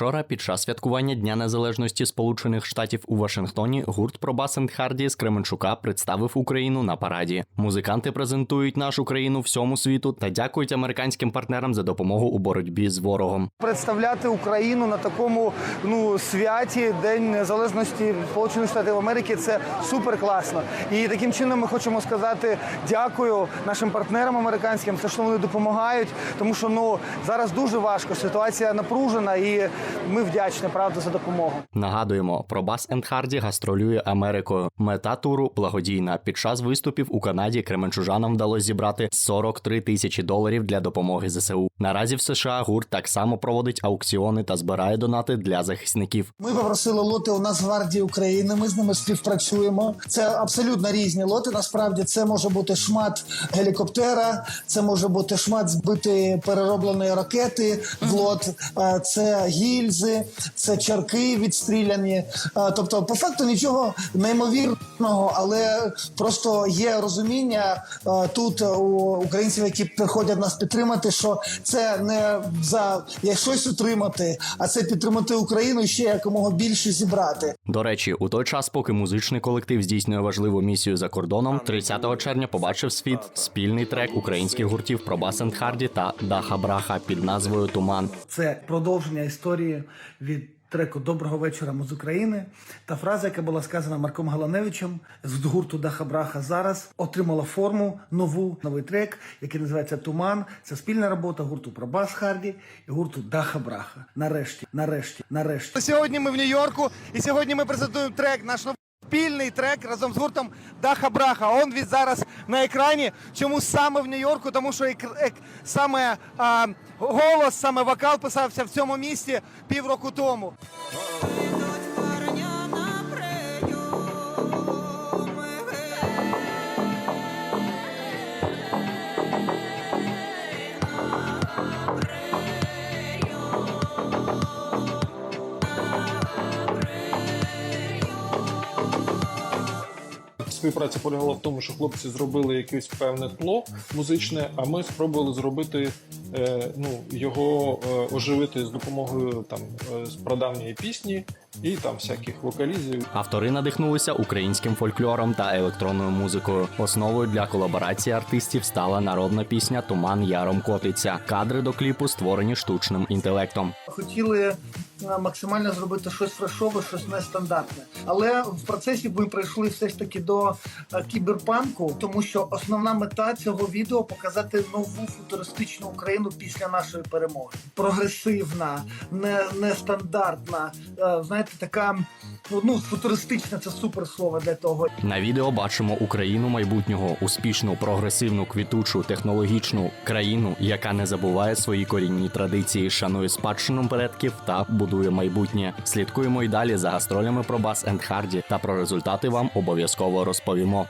Вчора, під час святкування Дня Незалежності Сполучених Штатів у Вашингтоні, гурт Пробас енд Харді з Кременчука представив Україну на параді. Музиканти презентують нашу країну всьому світу та дякують американським партнерам за допомогу у боротьбі з ворогом. представляти Україну на такому ну святі День Незалежності Сполучених Штатів Америки. Це супер класно. І таким чином ми хочемо сказати дякую нашим партнерам американським, за що вони допомагають, тому що ну зараз дуже важко. Ситуація напружена, і ми вдячні правда за допомогу. Нагадуємо, Пробас енд Харді гастролює Америкою. Мета туру благодійна. Під час виступів у Канаді кременчужанам вдалося зібрати 43 тисячі доларів для допомоги ЗСУ. Наразі в США гурт так само проводить аукціони та збирає донати для захисників. Ми попросили лоти у Нацгвардії України. Ми з ними співпрацюємо. Це абсолютно різні лоти. Насправді це може бути шмат гелікоптера, це може бути шмат збитої переробленої ракети в лот, е, це гільзи, це чарки відстріляні. Е, Тобто, по факту нічого неймовірного, але просто є розуміння е, тут у українців, які приходять нас підтримати, що це не за як щось утримати, а це підтримати Україну і ще якомога більше зібрати. До речі, у той час, поки музичний колектив здійснює важливу місію за кордоном, 30 червня побачив світ спільний трек українських гуртів про Басенд Харді та Даха Браха під назвою Туман. Це продовження історії від треку Доброго вечора ми з України. Та фраза, яка була сказана Марком Галаневичем з гурту Даха Браха зараз отримала форму нову новий трек, який називається Туман. Це спільна робота гурту Пробас Харді і гурту Даха Браха. Нарешті, нарешті, нарешті. Сьогодні ми в Нью-Йорку, і сьогодні ми презентуємо трек, наш новий спільний трек разом з гуртом Даха Браха. Он він зараз на екрані. Чому саме в Нью-Йорку? Тому що саме а, голос, саме вокал писався в цьому місті півроку тому. Співпраця полягала в тому, що хлопці зробили якесь певне тло музичне, а ми спробували зробити е, ну, його е, оживити з допомогою там е, з прадавньої пісні і там всяких вокалізів. Автори надихнулися українським фольклором та електронною музикою. Основою для колаборації артистів стала народна пісня Туман яром котиться. Кадри до кліпу створені штучним інтелектом. Хотіли максимально зробити щось фрешове, щось нестандартне. Але в процесі ми прийшли все ж таки до е, кіберпанку, тому що основна мета цього відео показати нову футуристичну Україну після нашої перемоги. Прогресивна, не, нестандартна, е, знаєте, така ну футуристична це супер слово для того. На відео бачимо Україну майбутнього, успішну, прогресивну, квітучу, технологічну країну, яка не забуває свої корінні традиції, шанує спадщину предків та будує майбутнє. Слідкуємо й далі за гастролями про Бас енд та про результати вам обов'язково розповімо.